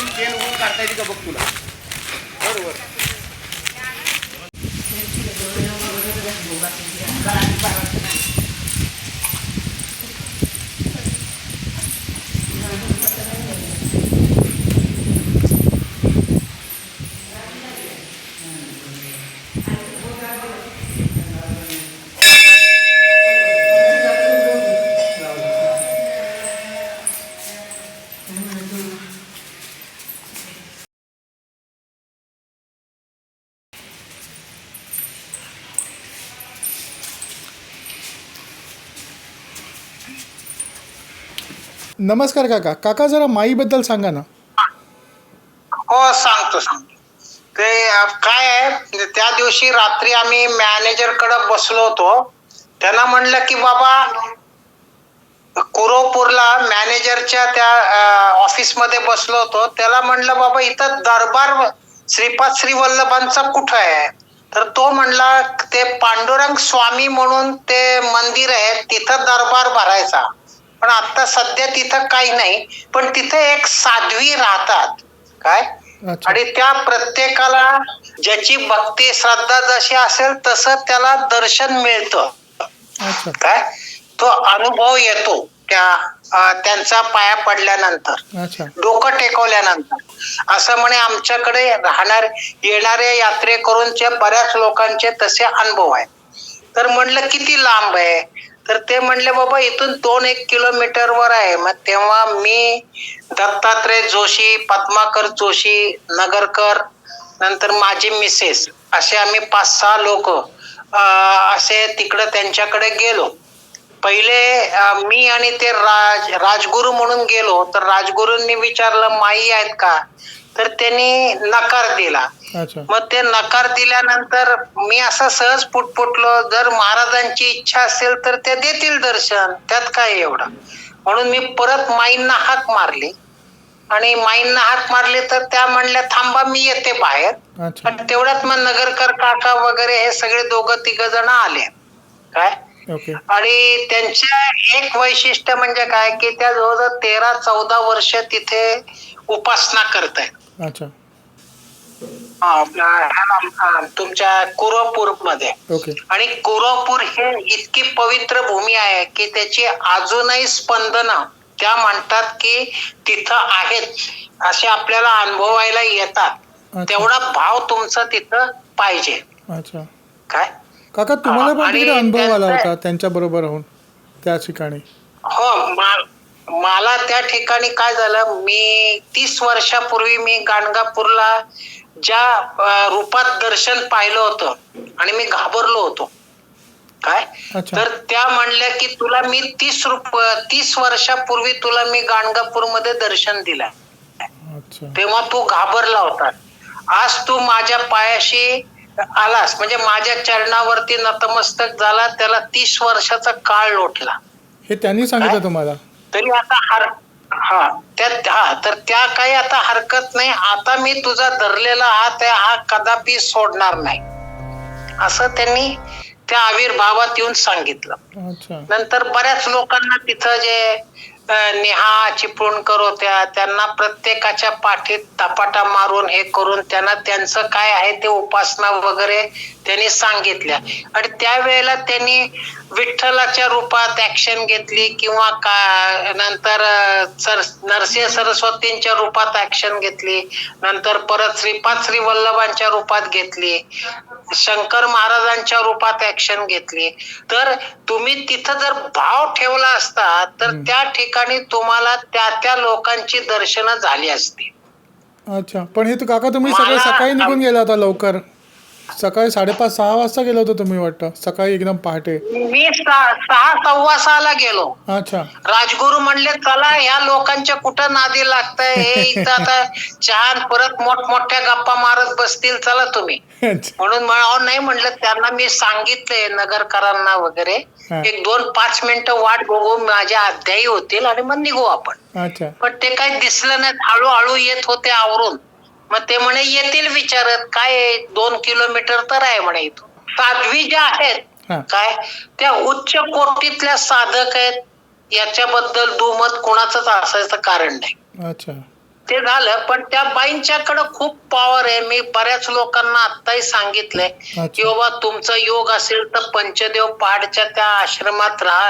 मधून तेल उघडून काढता येते का बघ तुला? बरोबर. नमस्कार काका. काका जरा माईबद्दल सांगा ना. हो सांगतो सांगतो. ते काय आहे म्हणजे त्या दिवशी रात्री आम्ही मॅनेजरकडे बसलो होतो. त्यांना म्हणलं की बाबा कुरोपूरला मॅनेजरच्या त्या ऑफिसमध्ये बसलो होतो. त्याला म्हणलं बाबा इथं दरबार श्रीपाद श्री वल्लभांचा कुठं आहे? तर तो म्हणला ते पांडुरंग स्वामी म्हणून ते मंदिर आहे. तिथं दरबार भरायचा. पण आता सध्या तिथं काही नाही पण तिथे एक साध्वी राहतात. काय? आणि त्या प्रत्येकाला ज्याची भक्ती श्रद्धा जशी असेल तसं त्याला दर्शन मिळतं. काय? तो अनुभव येतो त्या त्यांचा पाया पडल्यानंतर. डोकं टेकवल्यानंतर. असं म्हणे आमच्याकडे राहणार येणाऱ्या यात्रेकरूंचे बऱ्याच लोकांचे तसे अनुभव आहेत. तर म्हणलं किती लांब आहे? तर ते म्हणले बाबा इथून दोन एक किलोमीटर वर आहे. मग तेव्हा मी दत्तात्रय जोशी पद्माकर जोशी नगरकर नंतर माझी मिसेस असे आम्ही पाच सहा लोक असे तिकडे त्यांच्याकडे गेलो. पहिले मी आणि ते राज राजगुरू म्हणून गेलो. तर राजगुरूंनी विचारलं माई आहेत का? तर त्यांनी नकार दिला. अच्छा. मग ते नकार दिल्यानंतर मी असं सहज पुटपुटलो जर महाराजांची इच्छा असेल तर ते देतील दर्शन त्यात काय एवढं? म्हणून मी परत माईंना हाक मारली. आणि माईंना हाक मारली तर त्या म्हणल्या थांबा मी येते बाहेर. अच्छा. तेवढ्यात मग नगरकर काका वगैरे हे सगळे दोघं तिघ जण आले. काय? आणि त्यांचे एक वैशिष्ट्य म्हणजे काय की त्या जवळजवळ तेरा चौदा वर्ष तिथे उपासना करतायत. अच्छा. तुमच्या कुरोपूरमध्ये आणि कुरोपूर हे इतकी पवित्र भूमी आहे की त्याची अजूनही स्पंदन त्या म्हणतात की तिथं आहेत असे आपल्याला अनुभवायला येतात. तेवढा भाव तुमचा तिथं पाहिजे. काय? काका तुम्हाला पण आणि तिकडे अनुभव आला त्यांचं- होता त्यांच्या बरोबर राहून त्या ठिकाणी? हो मा- मला त्या ठिकाणी काय झालं मी तीस वर्षापूर्वी मी गाणगापूरला ज्या अ, रूपात दर्शन पाहिलं होतं आणि मी घाबरलो होतो. काय? अच्छा. तर त्या म्हणल्या की तुला मी तीस रुप तीस वर्षापूर्वी तुला मी गाणगापूरमध्ये दर्शन दिलं अच्छा. तेव्हा तू घाबरला होता आज तू माझ्या पायाशी आलास. म्हणजे माझ्या चरणावरती नतमस्तक झाला त्याला तीस वर्षाचा काळ लोटला. हे त्यांनी सांगितलं तुम्हाला? तरी आता हर हा त्यात हा तर त्या काही आता हरकत नाही. आता मी तुझा धरलेला हात आहे हा कदापि सोडणार नाही. असं त्यांनी त्या आविर्भावात येऊन सांगितलं. नंतर बऱ्याच लोकांना तिथं जे नेहा चिपळूणकर होत्या. त्यांना प्रत्येकाच्या पाठीत धपाटा मारून हे करून त्यांना त्यांचं काय आहे ते उपासना वगैरे त्यांनी सांगितल्या. आणि त्यावेळेला त्यांनी विठ्ठलाच्या रूपात ऍक्शन घेतली किंवा का नंतर सर- नरसिंह सरस्वतींच्या रूपात ऍक्शन घेतली. नंतर परत श्रीपाद श्री वल्लभांच्या रूपात घेतली. शंकर महाराजांच्या रूपात ऍक्शन घेतली. तर तुम्ही तिथं जर भाव ठेवला असता तर. त्या ठिकाणी तुम्हाला त्या त्या लोकांची दर्शनं झाली असती अच्छा. पण हे तर काका तुम्ही मला- सकाळी निघून गेला होता लवकर. सकाळी साडेपाच सहा वाजता गेलो होतो तुम्ही वाटतं? सकाळी एकदम पहाटे. मी सहा सहा सव्वा सहाला गेलो. अच्छा. राजगुरू म्हणले चला या लोकांच्या कुठं नादी लागतंय? हे इथं आता छान परत मोठमोठ्या गप्पा मारत बसतील चला तुम्ही. अच्छा. म्हणून मला अहो नाही म्हणलं त्यांना मी सांगितलंय नगरकरांना वगैरे. हा. एक दोन पाच मिनिटं वाट बघू माझ्या अध्यायी होतील आणि मग निघू आपण. अच्छा. पण ते काही दिसलं नाही हळूहळू येत होते आवरून. मग ते म्हणे येतील विचारत. काय? दोन किलोमीटर तर आहे म्हणे इथून. साध्वी ज्या आहेत काय? त्या उच्च कोटीतल्या साधक आहेत. याच्याबद्दल दुमत कोणाचंच असायचं कारण नाही. अच्छा. ते झालं पण त्या बाईंच्याकडे खूप पॉवर आहे. मी बऱ्याच लोकांना आत्ताही सांगितलंय. की बाबा तुमचा योग असेल तर पंचदेव पहाडच्या त्या आश्रमात राहा.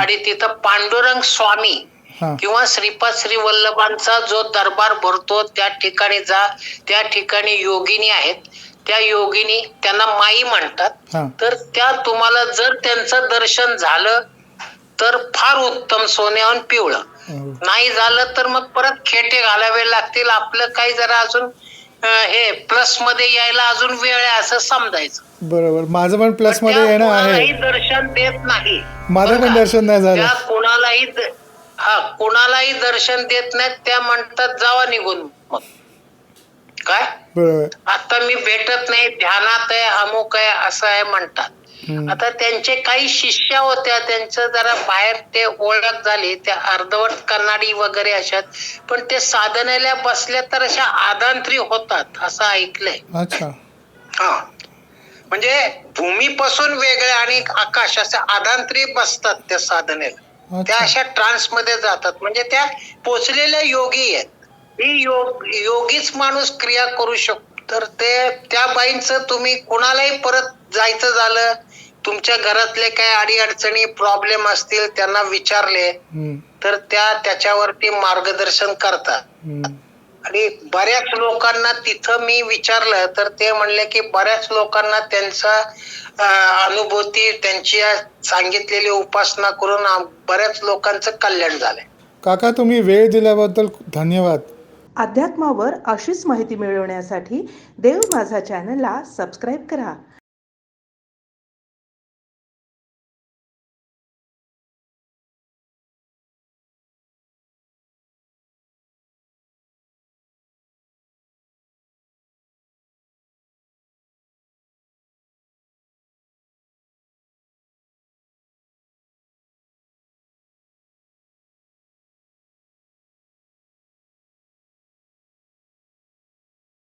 आणि तिथं पांडुरंग स्वामी किंवा श्रीपाद श्री वल्लभांचा जो दरबार भरतो त्या ठिकाणी जा त्या ठिकाणी योगिनी आहेत. त्या योगिनी त्यांना माई म्हणतात. तर त्या तुम्हाला जर त्यांचं दर्शन झालं तर फार उत्तम सोन्याहून पिवळं. हो. नाही झालं तर मग परत खेटे घालावे लागतील. आपलं काही जरा अजून हे प्लसमध्ये यायला अजून वेळ आहे असं समजायचं. बरोबर. माझं पण प्लसमध्ये येणं आहे. दर्शन देत नाही. माझं पण? दर्शन नाही झालं. त्या कोणालाही हा कोणालाही दर्शन देत नाहीत त्या म्हणतात जावा निघून. मग काय आता मी भेटत नाही ध्यानात आहे अमुक आहे असं आहे म्हणतात. आता त्यांचे काही शिष्या होत्या त्यांचं जरा बाहेर ते ओळख झाली त्या अर्धवट कन्नाडी वगैरे अशात पण ते साधनाला बसल्या तर अशा आदांत्री होतात असं ऐकलंय. अच्छा. हा. म्हणजे भूमीपासून वेगळे आणि आकाश असे आदांत्री बसतात त्या साधनेला. त्या अशा ट्रान्समध्ये जातात. म्हणजे त्या पोचलेल्या योगी आहेत. ही योग योगीच माणूस क्रिया करू शकतो. तर ते त्या बाईंचं तुम्ही कुणालाही परत जायचं झालं तुमच्या घरातले काही अडी अडचणी प्रॉब्लेम असतील त्यांना विचारले. तर त्या त्याच्यावरती मार्गदर्शन करतात. आणि बऱ्याच लोकांना तिथं मी विचारलं तर ते म्हणले की बऱ्याच लोकांना त्यांचा अनुभूती त्यांची सांगितलेली उपासना करून बऱ्याच लोकांचं कल्याण झालंय. काका तुम्ही वेळ दिल्याबद्दल धन्यवाद. अध्यात्मावर अशीच माहिती मिळवण्यासाठी देव माझा चॅनलला सबस्क्राईब करा.